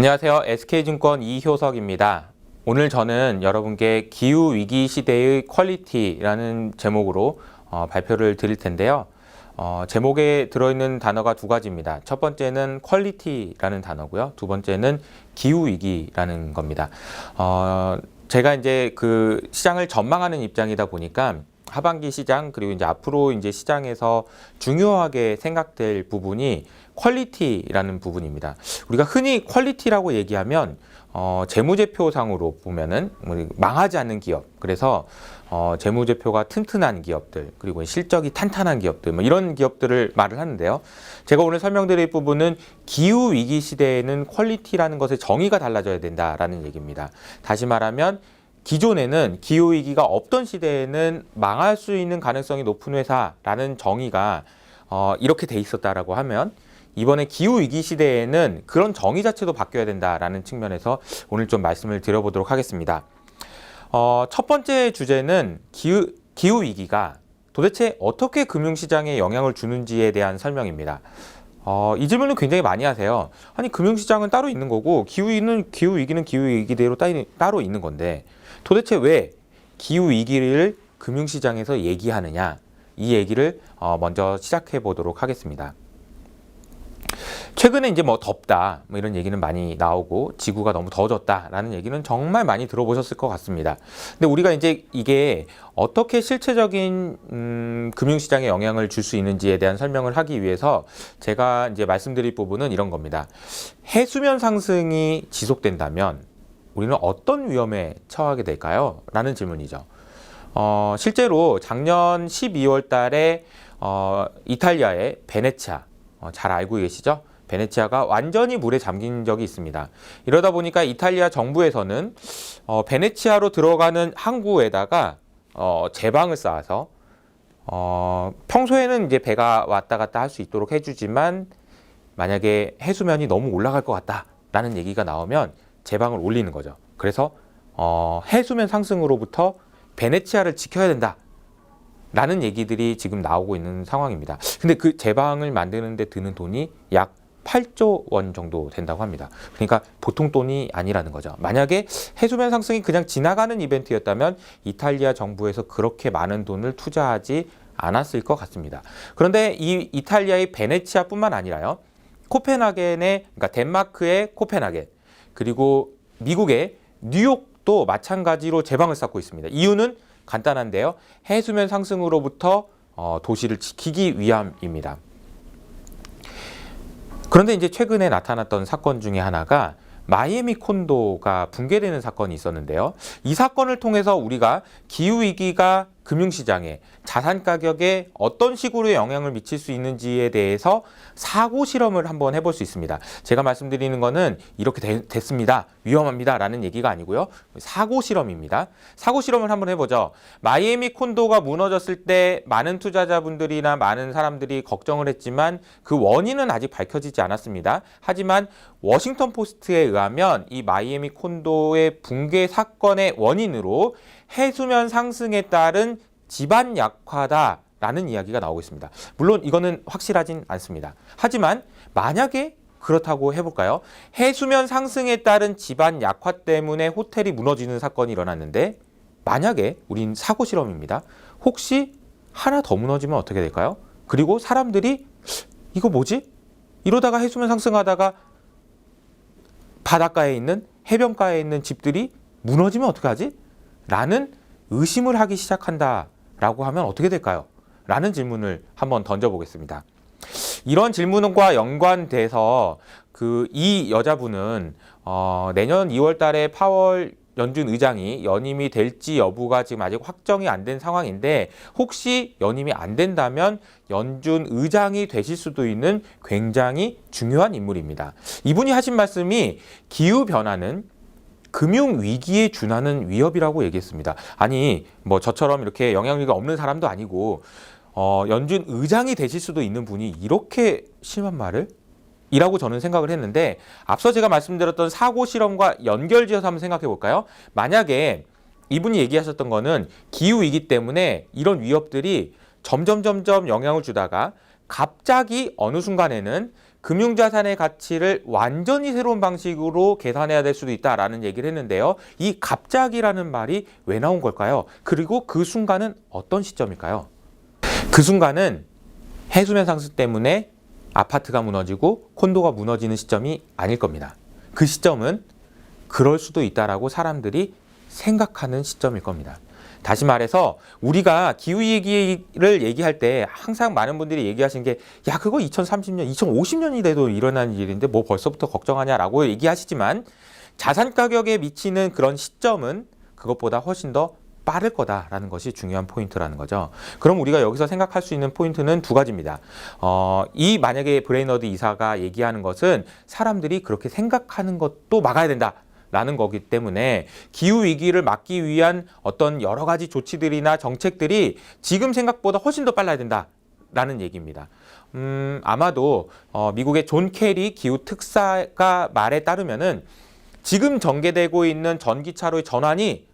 안녕하세요. SK증권 이효석입니다. 오늘 저는 여러분께 기후 위기 시대의 퀄리티라는 제목으로 어, 발표를 드릴 텐데요. 어, 제목에 들어있는 단어가 두 가지입니다. 첫 번째는 퀄리티라는 단어고요. 두 번째는 기후 위기라는 겁니다. 어, 제가 이제 그 시장을 전망하는 입장이다 보니까 하반기 시장 그리고 이제 앞으로 이제 시장에서 중요하게 생각될 부분이 퀄리티라는 부분입니다. 우리가 흔히 퀄리티라고 얘기하면 어, 재무제표상으로 보면은 망하지 않는 기업, 그래서 어, 재무제표가 튼튼한 기업들, 그리고 실적이 탄탄한 기업들, 뭐 이런 기업들을 말을 하는데요. 제가 오늘 설명드릴 부분은 기후 위기 시대에는 퀄리티라는 것의 정의가 달라져야 된다라는 얘기입니다. 다시 말하면 기존에는 기후 위기가 없던 시대에는 망할 수 있는 가능성이 높은 회사라는 정의가 어, 이렇게 돼 있었다라고 하면 이번에 기후 위기 시대에는 그런 정의 자체도 바뀌어야 된다라는 측면에서 오늘 좀 말씀을 드려보도록 하겠습니다. 어, 첫 번째 주제는 기후, 기후 위기가 도대체 어떻게 금융시장에 영향을 주는지에 대한 설명입니다. 어, 이 질문을 굉장히 많이 하세요. 아니 금융시장은 따로 있는 거고 기후 위기는 기후 위기는 기후 위기대로 따- 따로 있는 건데 도대체 왜 기후 위기를 금융시장에서 얘기하느냐 이 얘기를 어, 먼저 시작해 보도록 하겠습니다. 최근에 이제 뭐 덥다 뭐 이런 얘기는 많이 나오고 지구가 너무 더워졌다라는 얘기는 정말 많이 들어보셨을 것 같습니다. 근데 우리가 이제 이게 어떻게 실체적인 음, 금융시장에 영향을 줄 수 있는지에 대한 설명을 하기 위해서 제가 이제 말씀드릴 부분은 이런 겁니다. 해수면 상승이 지속된다면 우리는 어떤 위험에 처하게 될까요? 라는 질문이죠. 어, 실제로 작년 12월 달에 어, 이탈리아의 베네치아 어, 잘 알고 계시죠? 베네치아가 완전히 물에 잠긴 적이 있습니다. 이러다 보니까 이탈리아 정부에서는 어, 베네치아로 들어가는 항구에다가 어, 제방을 쌓아서 어, 평소에는 이제 배가 왔다 갔다 할 수 있도록 해주지만 만약에 해수면이 너무 올라갈 것 같다라는 얘기가 나오면 제방을 올리는 거죠. 그래서 어, 해수면 상승으로부터 베네치아를 지켜야 된다. 라는 얘기들이 지금 나오고 있는 상황입니다. 근데 그 제방을 만드는데 드는 돈이 약 8조 원 정도 된다고 합니다. 그러니까 보통 돈이 아니라는 거죠. 만약에 해수면 상승이 그냥 지나가는 이벤트였다면 이탈리아 정부에서 그렇게 많은 돈을 투자하지 않았을 것 같습니다. 그런데 이 이탈리아의 베네치아뿐만 아니라요. 코펜하겐의 그러니까 덴마크의 코펜하겐 그리고 미국의 뉴욕도 마찬가지로 제방을 쌓고 있습니다. 이유는 간단한데요. 해수면 상승으로부터 어, 도시를 지키기 위함입니다. 그런데 이제 최근에 나타났던 사건 중에 하나가 마이애미 콘도가 붕괴되는 사건이 있었는데요. 이 사건을 통해서 우리가 기후 위기가 금융시장에 자산 가격에 어떤 식으로 영향을 미칠 수 있는지에 대해서 사고 실험을 한번 해볼 수 있습니다. 제가 말씀드리는 거는 이렇게 되- 됐습니다. 위험합니다라는 얘기가 아니고요. 사고 실험입니다. 사고 실험을 한번 해보죠. 마이애미 콘도가 무너졌을 때 많은 투자자분들이나 많은 사람들이 걱정을 했지만 그 원인은 아직 밝혀지지 않았습니다. 하지만 워싱턴 포스트에 의하면 이 마이애미 콘도의 붕괴 사건의 원인으로 해수면 상승에 따른 지반 약화다 라는 이야기가 나오고 있습니다. 물론 이거는 확실하진 않습니다. 하지만 만약에 그렇다고 해볼까요? 해수면 상승에 따른 지반 약화 때문에 호텔이 무너지는 사건이 일어났는데 만약에 우린 사고 실험입니다. 혹시 하나 더 무너지면 어떻게 될까요? 그리고 사람들이 이거 뭐지? 이러다가 해수면 상승하다가 바닷가에 있는 해변가에 있는 집들이 무너지면 어떻게 하지? 라는 의심을 하기 시작한다 라고 하면 어떻게 될까요? 라는 질문을 한번 던져보겠습니다. 이런 질문과 연관돼서 그 이 여자분은 어, 내년 2월 달에 파월 연준 의장이 연임이 될지 여부가 지금 아직 확정이 안 된 상황인데 혹시 연임이 안 된다면 연준 의장이 되실 수도 있는 굉장히 중요한 인물입니다. 이분이 하신 말씀이 기후 변화는 금융 위기에 준하는 위협이라고 얘기했습니다. 아니 뭐 저처럼 이렇게 영향력이 없는 사람도 아니고 어, 연준 의장이 되실 수도 있는 분이 이렇게 심한 말을 이라고 저는 생각을 했는데 앞서 제가 말씀드렸던 사고 실험과 연결지어서 한번 생각해 볼까요? 만약에 이분이 얘기하셨던 거는 기후 위기 때문에 이런 위협들이 점점 점점 영향을 주다가 갑자기 어느 순간에는 금융자산의 가치를 완전히 새로운 방식으로 계산해야 될 수도 있다라는 얘기를 했는데요. 이 갑자기라는 말이 왜 나온 걸까요? 그리고 그 순간은 어떤 시점일까요? 그 순간은 해수면 상승 때문에 아파트가 무너지고 콘도가 무너지는 시점이 아닐 겁니다. 그 시점은 그럴 수도 있다라고 사람들이 생각하는 시점일 겁니다. 다시 말해서 우리가 기후 얘기를 얘기할 때 항상 많은 분들이 얘기하시는 게 야 그거 2030년, 2050년이 돼도 일어나는 일인데 뭐 벌써부터 걱정하냐라고 얘기하시지만 자산 가격에 미치는 그런 시점은 그것보다 훨씬 더 빠를 거다라는 것이 중요한 포인트라는 거죠. 그럼 우리가 여기서 생각할 수 있는 포인트는 두 가지입니다. 어, 이 만약에 브레이너드 이사가 얘기하는 것은 사람들이 그렇게 생각하는 것도 막아야 된다. 라는 거기 때문에 기후 위기를 막기 위한 어떤 여러 가지 조치들이나 정책들이 지금 생각보다 훨씬 더 빨라야 된다. 라는 얘기입니다. 음, 아마도 어, 미국의 존 캐리 기후 특사가 말에 따르면은 지금 전개되고 있는 전기차로의 전환이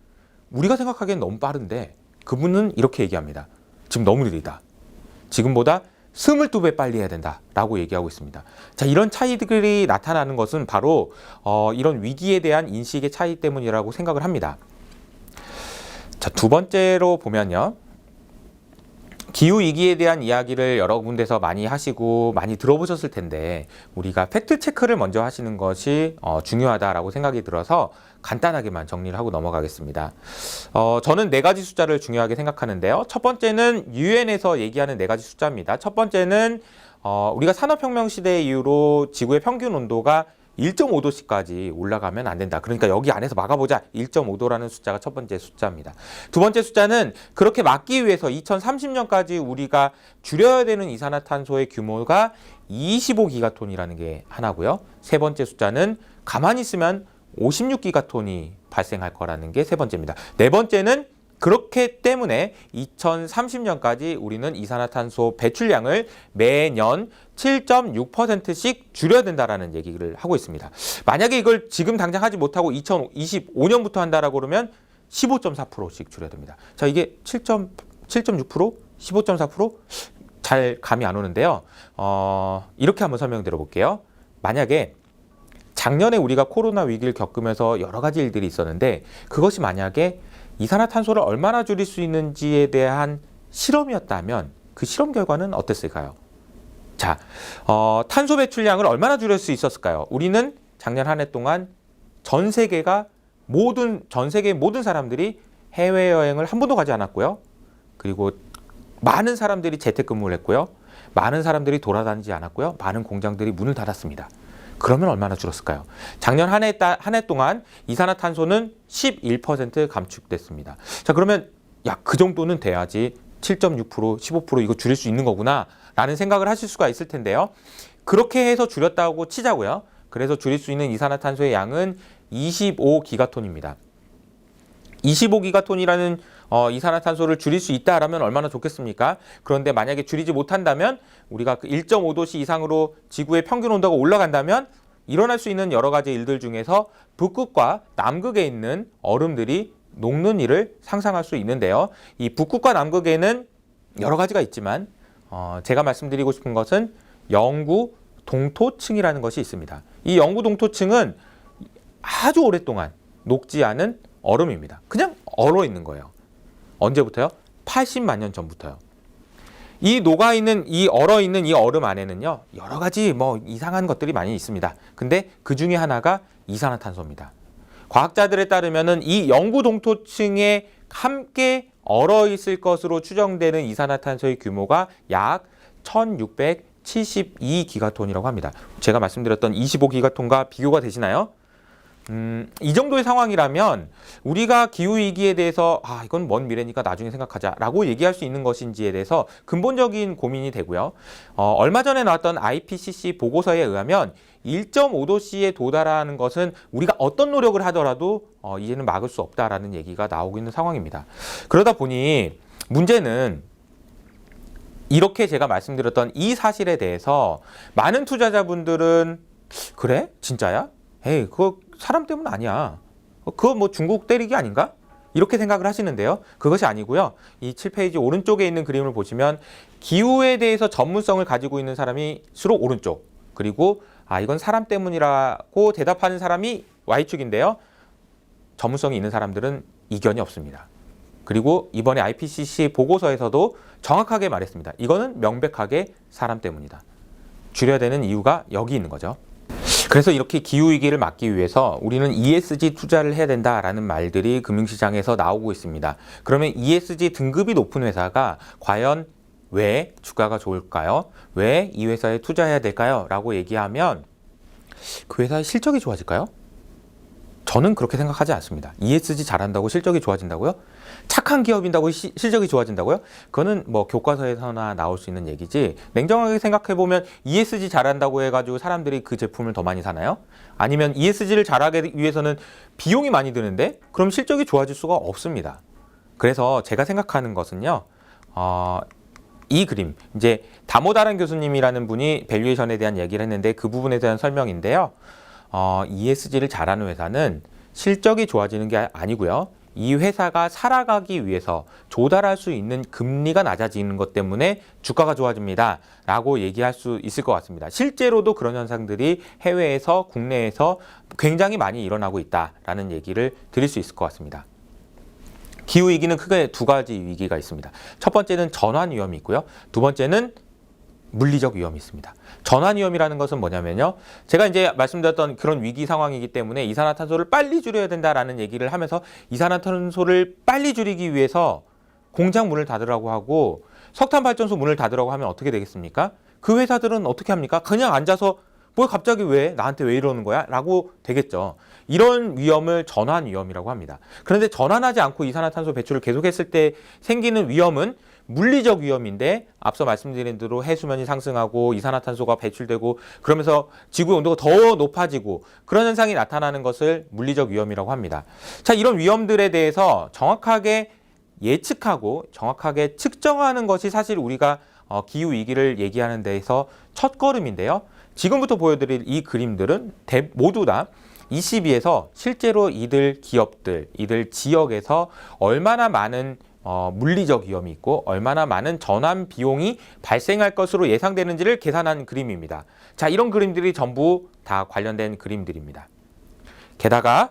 우리가 생각하기엔 너무 빠른데 그분은 이렇게 얘기합니다. 지금 너무 느리다. 지금보다 22배 빨리 해야 된다라고 얘기하고 있습니다. 자, 이런 차이들이 나타나는 것은 바로 어, 이런 위기에 대한 인식의 차이 때문이라고 생각을 합니다. 자, 두 번째로 보면요. 기후 위기에 대한 이야기를 여러 군데서 많이 하시고 많이 들어보셨을 텐데 우리가 팩트 체크를 먼저 하시는 것이 어, 중요하다라고 생각이 들어서 간단하게만 정리를 하고 넘어가겠습니다. 어, 저는 네 가지 숫자를 중요하게 생각하는데요. 첫 번째는 유엔에서 얘기하는 네 가지 숫자입니다. 첫 번째는 어, 우리가 산업혁명 시대 이후로 지구의 평균 온도가 1.5도씨까지 올라가면 안 된다. 그러니까 여기 안에서 막아보자. 1.5도라는 숫자가 첫 번째 숫자입니다. 두 번째 숫자는 그렇게 막기 위해서 2030년까지 우리가 줄여야 되는 이산화탄소의 규모가 25기가톤이라는 게 하나고요. 세 번째 숫자는 가만히 있으면 56기가톤이 발생할 거라는 게 세 번째입니다. 네 번째는 그렇기 때문에 2030년까지 우리는 이산화탄소 배출량을 매년 7.6%씩 줄여야 된다라는 얘기를 하고 있습니다. 만약에 이걸 지금 당장 하지 못하고 2025년부터 한다라고 그러면 15.4%씩 줄여야 됩니다. 자, 이게 7.7.6%, 15.4%잘 감이 안 오는데요. 어, 이렇게 한번 설명 드려 볼게요. 만약에 작년에 우리가 코로나 위기를 겪으면서 여러 가지 일들이 있었는데 그것이 만약에 이산화탄소를 얼마나 줄일 수 있는지에 대한 실험이었다면 그 실험 결과는 어땠을까요? 자, 어, 탄소 배출량을 얼마나 줄일 수 있었을까요? 우리는 작년 한 해 동안 전 세계가 모든 전 세계 모든 사람들이 해외 여행을 한 번도 가지 않았고요. 그리고 많은 사람들이 재택근무를 했고요. 많은 사람들이 돌아다니지 않았고요. 많은 공장들이 문을 닫았습니다. 그러면 얼마나 줄었을까요? 작년 한 해 한 해 동안 이산화탄소는 11% 감축됐습니다. 자, 그러면 야, 그 정도는 돼야지 7.6% 15% 이거 줄일 수 있는 거구나 라는 생각을 하실 수가 있을 텐데요. 그렇게 해서 줄였다고 치자고요. 그래서 줄일 수 있는 이산화탄소의 양은 25기가톤입니다. 25기가톤이라는 어, 이산화탄소를 줄일 수 있다라면 얼마나 좋겠습니까? 그런데 만약에 줄이지 못한다면 우리가 그 1.5도씨 이상으로 지구의 평균 온도가 올라간다면 일어날 수 있는 여러 가지 일들 중에서 북극과 남극에 있는 얼음들이 녹는 일을 상상할 수 있는데요. 이 북극과 남극에는 여러 가지가 있지만 어, 제가 말씀드리고 싶은 것은 영구 동토층이라는 것이 있습니다. 이 영구 동토층은 아주 오랫동안 녹지 않은 얼음입니다. 그냥 얼어 있는 거예요. 언제부터요? 80만 년 전부터요. 이 녹아 있는 이 얼어 있는 이 얼음 안에는요 여러 가지 뭐 이상한 것들이 많이 있습니다. 근데 그 중에 하나가 이산화탄소입니다. 과학자들에 따르면은 이 영구 동토층에 함께 얼어 있을 것으로 추정되는 이산화탄소의 규모가 약 1672기가톤이라고 합니다. 제가 말씀드렸던 25기가톤과 비교가 되시나요? 음, 이 정도의 상황이라면 우리가 기후 위기에 대해서 아 이건 먼 미래니까 나중에 생각하자 라고 얘기할 수 있는 것인지에 대해서 근본적인 고민이 되고요. 어, 얼마 전에 나왔던 IPCC 보고서에 의하면 1.5도씨에 도달하는 것은 우리가 어떤 노력을 하더라도 어, 이제는 막을 수 없다라는 얘기가 나오고 있는 상황입니다. 그러다 보니 문제는 이렇게 제가 말씀드렸던 이 사실에 대해서 많은 투자자분들은 그래 진짜야? 에이 그거 사람 때문 아니야. 그거 뭐 중국 때리기 아닌가? 이렇게 생각을 하시는데요. 그것이 아니고요. 이 7페이지 오른쪽에 있는 그림을 보시면 기후에 대해서 전문성을 가지고 있는 사람이 수록 오른쪽, 그리고 아 이건 사람 때문이라고 대답하는 사람이 Y축인데요. 전문성이 있는 사람들은 이견이 없습니다. 그리고 이번에 IPCC 보고서에서도 정확하게 말했습니다. 이거는 명백하게 사람 때문이다. 줄여야 되는 이유가 여기 있는 거죠. 그래서 이렇게 기후 위기를 막기 위해서 우리는 ESG 투자를 해야 된다라는 말들이 금융시장에서 나오고 있습니다. 그러면 ESG 등급이 높은 회사가 과연 왜 주가가 좋을까요? 왜 이 회사에 투자해야 될까요? 라고 얘기하면 그 회사의 실적이 좋아질까요? 저는 그렇게 생각하지 않습니다. ESG 잘한다고 실적이 좋아진다고요? 착한 기업인다고 시- 실적이 좋아진다고요? 그거는 뭐 교과서에서나 나올 수 있는 얘기지. 냉정하게 생각해 보면 ESG 잘한다고 해가지고 사람들이 그 제품을 더 많이 사나요? 아니면 ESG를 잘하기 위해서는 비용이 많이 드는데 그럼 실적이 좋아질 수가 없습니다. 그래서 제가 생각하는 것은요. 어, 이 그림 이제 다모다란 교수님이라는 분이 밸류에이션에 대한 얘기를 했는데 그 부분에 대한 설명인데요. 어, ESG를 잘하는 회사는 실적이 좋아지는 게 아니고요. 이 회사가 살아가기 위해서 조달할 수 있는 금리가 낮아지는 것 때문에 주가가 좋아집니다. 라고 얘기할 수 있을 것 같습니다. 실제로도 그런 현상들이 해외에서 국내에서 굉장히 많이 일어나고 있다라는 얘기를 드릴 수 있을 것 같습니다. 기후 위기는 크게 두 가지 위기가 있습니다. 첫 번째는 전환 위험이 있고요. 두 번째는 물리적 위험이 있습니다. 전환 위험이라는 것은 뭐냐면요. 제가 이제 말씀드렸던 그런 위기 상황이기 때문에 이산화탄소를 빨리 줄여야 된다라는 얘기를 하면서 이산화탄소를 빨리 줄이기 위해서 공장 문을 닫으라고 하고 석탄 발전소 문을 닫으라고 하면 어떻게 되겠습니까? 그 회사들은 어떻게 합니까? 그냥 앉아서 뭐 갑자기 왜 나한테 왜 이러는 거야? 라고 되겠죠. 이런 위험을 전환 위험이라고 합니다. 그런데 전환하지 않고 이산화탄소 배출을 계속했을 때 생기는 위험은 물리적 위험인데 앞서 말씀드린 대로 해수면이 상승하고 이산화탄소가 배출되고 그러면서 지구의 온도가 더 높아지고 그런 현상이 나타나는 것을 물리적 위험이라고 합니다. 자, 이런 위험들에 대해서 정확하게 예측하고 정확하게 측정하는 것이 사실 우리가 어, 기후 위기를 얘기하는 데에서 첫 걸음인데요. 지금부터 보여드릴 이 그림들은 대- 모두 다 ECB에서 실제로 이들 기업들, 이들 지역에서 얼마나 많은 어, 물리적 위험이 있고 얼마나 많은 전환 비용이 발생할 것으로 예상되는지를 계산한 그림입니다. 자, 이런 그림들이 전부 다 관련된 그림들입니다. 게다가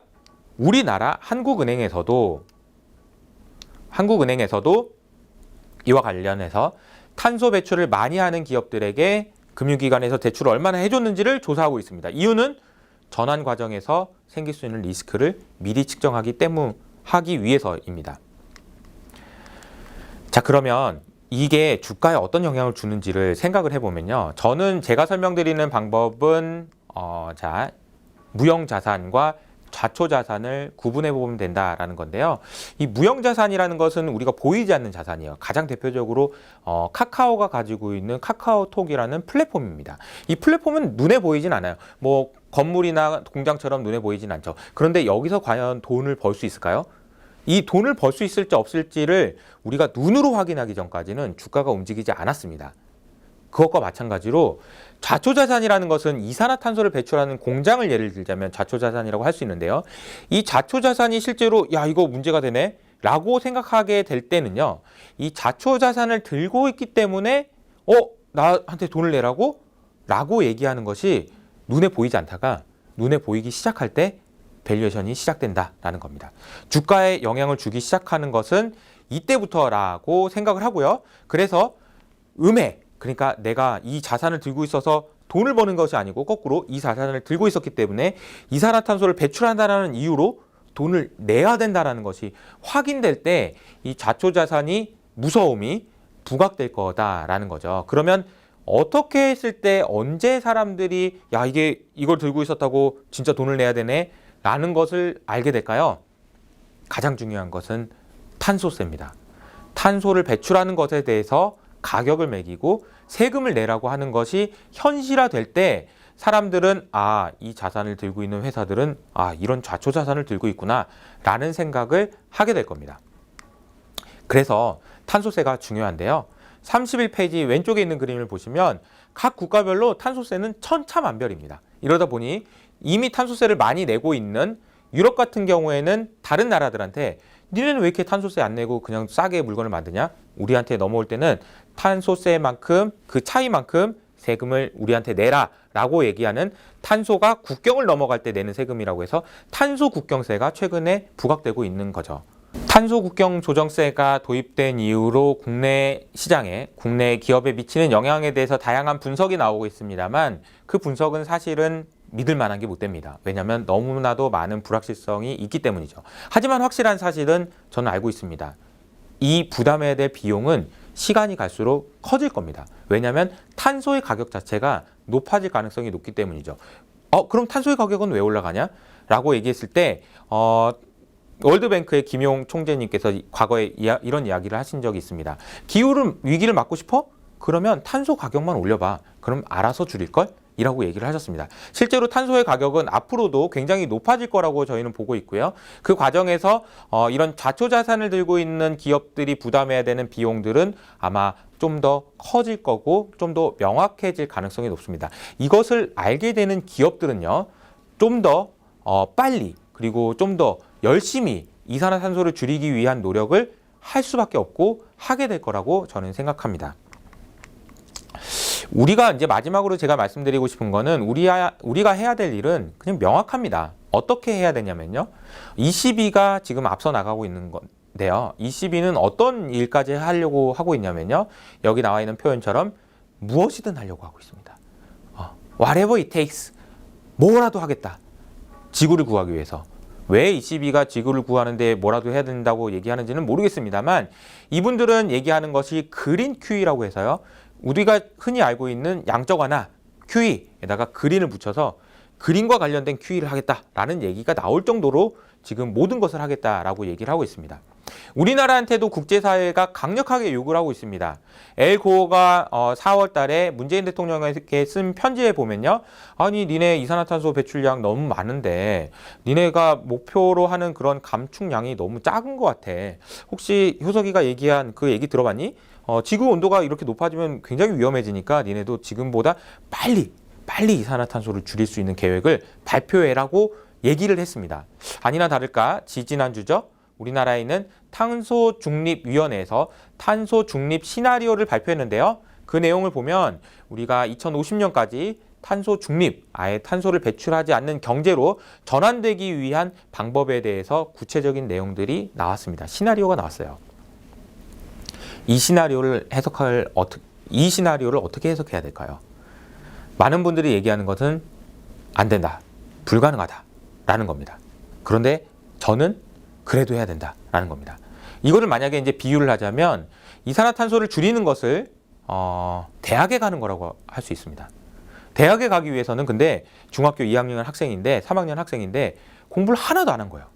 우리나라 한국은행에서도 한국은행에서도 이와 관련해서 탄소 배출을 많이 하는 기업들에게 금융기관에서 대출을 얼마나 해줬는지를 조사하고 있습니다. 이유는 전환 과정에서 생길 수 있는 리스크를 미리 측정하기 때문 하기 위해서입니다. 자 그러면 이게 주가에 어떤 영향을 주는지를 생각을 해보면요. 저는 제가 설명드리는 방법은 어, 자 무형 자산과 좌초 자산을 구분해 보면 된다라는 건데요. 이 무형 자산이라는 것은 우리가 보이지 않는 자산이에요. 가장 대표적으로 어, 카카오가 가지고 있는 카카오톡이라는 플랫폼입니다. 이 플랫폼은 눈에 보이진 않아요. 뭐 건물이나 공장처럼 눈에 보이진 않죠. 그런데 여기서 과연 돈을 벌 수 있을까요? 이 돈을 벌 수 있을지 없을지를 우리가 눈으로 확인하기 전까지는 주가가 움직이지 않았습니다. 그것과 마찬가지로 좌초 자산이라는 것은 이산화탄소를 배출하는 공장을 예를 들자면 좌초 자산이라고 할 수 있는데요. 이 좌초 자산이 실제로 야 이거 문제가 되네 라고 생각하게 될 때는요. 이 좌초 자산을 들고 있기 때문에 어 나한테 돈을 내라고? 라고 얘기하는 것이 눈에 보이지 않다가 눈에 보이기 시작할 때 밸류에이션이 시작된다라는 겁니다. 주가에 영향을 주기 시작하는 것은 이때부터라고 생각을 하고요. 그래서 음해 그러니까 내가 이 자산을 들고 있어서 돈을 버는 것이 아니고 거꾸로 이 자산을 들고 있었기 때문에 이산화탄소를 배출한다는 이유로 돈을 내야 된다라는 것이 확인될 때 이 자초 자산이 무서움이 부각될 거다라는 거죠. 그러면 어떻게 했을 때 언제 사람들이 야 이게 이걸 들고 있었다고 진짜 돈을 내야 되네 라는 것을 알게 될까요? 가장 중요한 것은 탄소세입니다. 탄소를 배출하는 것에 대해서 가격을 매기고 세금을 내라고 하는 것이 현실화될 때 사람들은 아, 이 자산을 들고 있는 회사들은 아, 이런 좌초 자산을 들고 있구나 라는 생각을 하게 될 겁니다. 그래서 탄소세가 중요한데요. 31페이지 왼쪽에 있는 그림을 보시면 각 국가별로 탄소세는 천차만별입니다. 이러다 보니 이미 탄소세를 많이 내고 있는 유럽 같은 경우에는 다른 나라들한테 니네는 왜 이렇게 탄소세 안 내고 그냥 싸게 물건을 만드냐? 우리한테 넘어올 때는 탄소세만큼 그 차이만큼 세금을 우리한테 내라 라고 얘기하는 탄소가 국경을 넘어갈 때 내는 세금이라고 해서 탄소 국경세가 최근에 부각되고 있는 거죠. 탄소 국경 조정세가 도입된 이후로 국내 시장에 국내 기업에 미치는 영향에 대해서 다양한 분석이 나오고 있습니다만 그 분석은 사실은 믿을 만한 게 못 됩니다. 왜냐하면 너무나도 많은 불확실성이 있기 때문이죠. 하지만 확실한 사실은 저는 알고 있습니다. 이 부담해야 될 비용은 시간이 갈수록 커질 겁니다. 왜냐하면 탄소의 가격 자체가 높아질 가능성이 높기 때문이죠. 어, 그럼 탄소의 가격은 왜 올라가냐? 라고 얘기했을 때, 어, 월드뱅크의 김용 총재님께서 과거에 이야, 이런 이야기를 하신 적이 있습니다. 기후 위기를 막고 싶어? 그러면 탄소 가격만 올려봐. 그럼 알아서 줄일걸? 이라고 얘기를 하셨습니다. 실제로 탄소의 가격은 앞으로도 굉장히 높아질 거라고 저희는 보고 있고요. 그 과정에서 어, 이런 자초자산을 들고 있는 기업들이 부담해야 되는 비용들은 아마 좀 더 커질 거고 좀 더 명확해질 가능성이 높습니다. 이것을 알게 되는 기업들은요, 좀더 어, 빨리 그리고 좀 더 열심히 이산화탄소를 줄이기 위한 노력을 할 수밖에 없고 하게 될 거라고 저는 생각합니다. 우리가 이제 마지막으로 제가 말씀드리고 싶은 거는 우리 우리가 해야 될 일은 그냥 명확합니다. 어떻게 해야 되냐면요. 22가 지금 앞서 나가고 있는 건데요. 22는 어떤 일까지 하려고 하고 있냐면요. 여기 나와 있는 표현처럼 무엇이든 하려고 하고 있습니다. 어, whatever it takes. 뭐라도 하겠다. 지구를 구하기 위해서. 왜 22가 지구를 구하는데 뭐라도 해야 된다고 얘기하는지는 모르겠습니다만 이분들은 얘기하는 것이 그린 큐이라고 해서요. 우리가 흔히 알고 있는 양적 완화 QE에다가 그린을 붙여서 그린과 관련된 QE를 하겠다라는 얘기가 나올 정도로 지금 모든 것을 하겠다라고 얘기를 하고 있습니다. 우리나라한테도 국제사회가 강력하게 요구를 하고 있습니다. 엘 고어가 4월 달에 문재인 대통령에게 쓴 편지에 보면요. 아니, 니네 이산화탄소 배출량 너무 많은데 니네가 목표로 하는 그런 감축량이 너무 작은 것 같아. 혹시 효석이가 얘기한 그 얘기 들어봤니? 어, 지구 온도가 이렇게 높아지면 굉장히 위험해지니까 니네도 지금보다 빨리 빨리 이산화탄소를 줄일 수 있는 계획을 발표해라고 얘기를 했습니다. 아니나 다를까 지지난주죠. 우리나라에 있는 탄소 중립 위원회에서 탄소 중립 시나리오를 발표했는데요. 그 내용을 보면 우리가 2050년까지 탄소 중립, 아예 탄소를 배출하지 않는 경제로 전환되기 위한 방법에 대해서 구체적인 내용들이 나왔습니다. 시나리오가 나왔어요. 이 시나리오를 해석할 어떻게 이 시나리오를 어떻게 해석해야 될까요? 많은 분들이 얘기하는 것은 안 된다, 불가능하다라는 겁니다. 그런데 저는 그래도 해야 된다라는 겁니다. 이거를 만약에 이제 비유를 하자면 이산화탄소를 줄이는 것을 어, 대학에 가는 거라고 할 수 있습니다. 대학에 가기 위해서는 근데 중학교 2학년 학생인데 3학년 학생인데 공부를 하나도 안 한 거예요.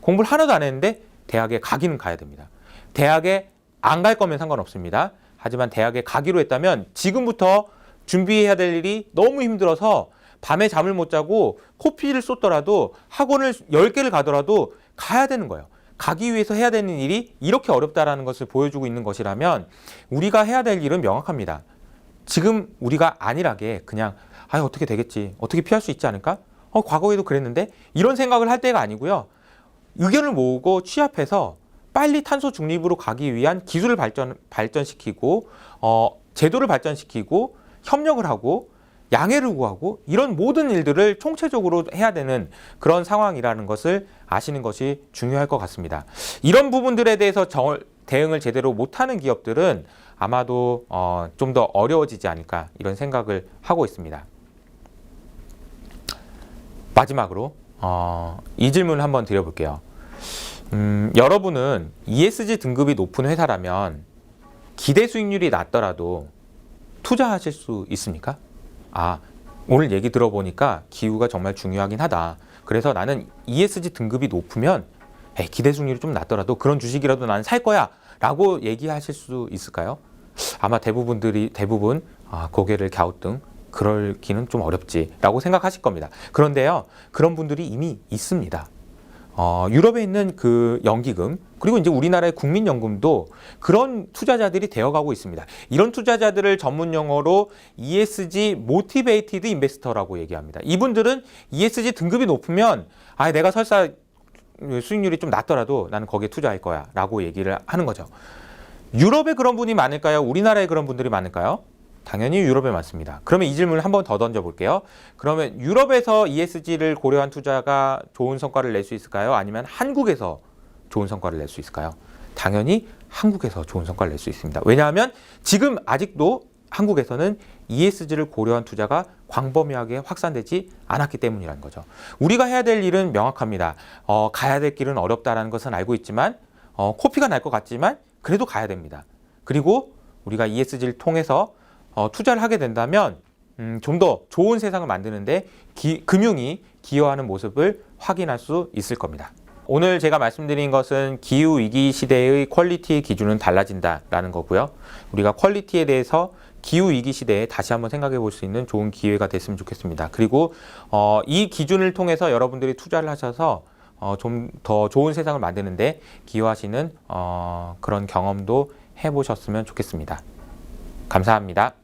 공부를 하나도 안 했는데 대학에 가기는 가야 됩니다. 대학에 안 갈 거면 상관없습니다. 하지만 대학에 가기로 했다면 지금부터 준비해야 될 일이 너무 힘들어서 밤에 잠을 못 자고 코피를 쏟더라도 학원을 10개를 가더라도 가야 되는 거예요. 가기 위해서 해야 되는 일이 이렇게 어렵다라는 것을 보여주고 있는 것이라면 우리가 해야 될 일은 명확합니다. 지금 우리가 안일하게 그냥 아 어떻게 되겠지 어떻게 피할 수 있지 않을까 어 과거에도 그랬는데 이런 생각을 할 때가 아니고요 의견을 모으고 취합해서 빨리 탄소 중립으로 가기 위한 기술을 발전 발전시키고 어 제도를 발전시키고 협력을 하고 양해를 구하고 이런 모든 일들을 총체적으로 해야 되는 그런 상황이라는 것을 아시는 것이 중요할 것 같습니다. 이런 부분들에 대해서 정, 대응을 제대로 못하는 기업들은 아마도 어, 좀 더 어려워지지 않을까 이런 생각을 하고 있습니다. 마지막으로 어, 이 질문을 한번 드려볼게요. 음, 여러분은 ESG 등급이 높은 회사라면 기대 수익률이 낮더라도 투자하실 수 있습니까? 아, 오늘 얘기 들어보니까 기후가 정말 중요하긴 하다. 그래서 나는 ESG 등급이 높으면 에이, 기대 수익률이 좀 낮더라도 그런 주식이라도 나는 살 거야. 라고 얘기하실 수 있을까요? 아마 대부분들이 대부분 아, 고개를 갸우뚱 그럴기는 좀 어렵지라고 생각하실 겁니다. 그런데요, 그런 분들이 이미 있습니다. 어, 유럽에 있는 그 연기금 그리고 이제 우리나라의 국민연금도 그런 투자자들이 되어가고 있습니다. 이런 투자자들을 전문 용어로 ESG 모티베이티드 인베스터라고 얘기합니다. 이분들은 ESG 등급이 높으면 아 내가 설사 수익률이 좀 낮더라도 나는 거기에 투자할 거야라고 얘기를 하는 거죠. 유럽에 그런 분이 많을까요? 우리나라에 그런 분들이 많을까요? 당연히 유럽에 많습니다. 그러면 이 질문을 한 번 더 던져볼게요. 그러면 유럽에서 ESG를 고려한 투자가 좋은 성과를 낼 수 있을까요? 아니면 한국에서 좋은 성과를 낼 수 있을까요? 당연히 한국에서 좋은 성과를 낼 수 있습니다. 왜냐하면 지금 아직도 한국에서는 ESG를 고려한 투자가 광범위하게 확산되지 않았기 때문이라는 거죠. 우리가 해야 될 일은 명확합니다. 어, 가야 될 길은 어렵다라는 것은 알고 있지만 어, 코피가 날 것 같지만 그래도 가야 됩니다. 그리고 우리가 ESG를 통해서 어, 투자를 하게 된다면 음, 좀 더 좋은 세상을 만드는데 기- 금융이 기여하는 모습을 확인할 수 있을 겁니다. 오늘 제가 말씀드린 것은 기후 위기 시대의 퀄리티 기준은 달라진다라는 거고요. 우리가 퀄리티에 대해서 기후 위기 시대에 다시 한번 생각해 볼 수 있는 좋은 기회가 됐으면 좋겠습니다. 그리고 어, 이 기준을 통해서 여러분들이 투자를 하셔서 어, 좀 더 좋은 세상을 만드는데 기여하시는 어, 그런 경험도 해보셨으면 좋겠습니다. 감사합니다.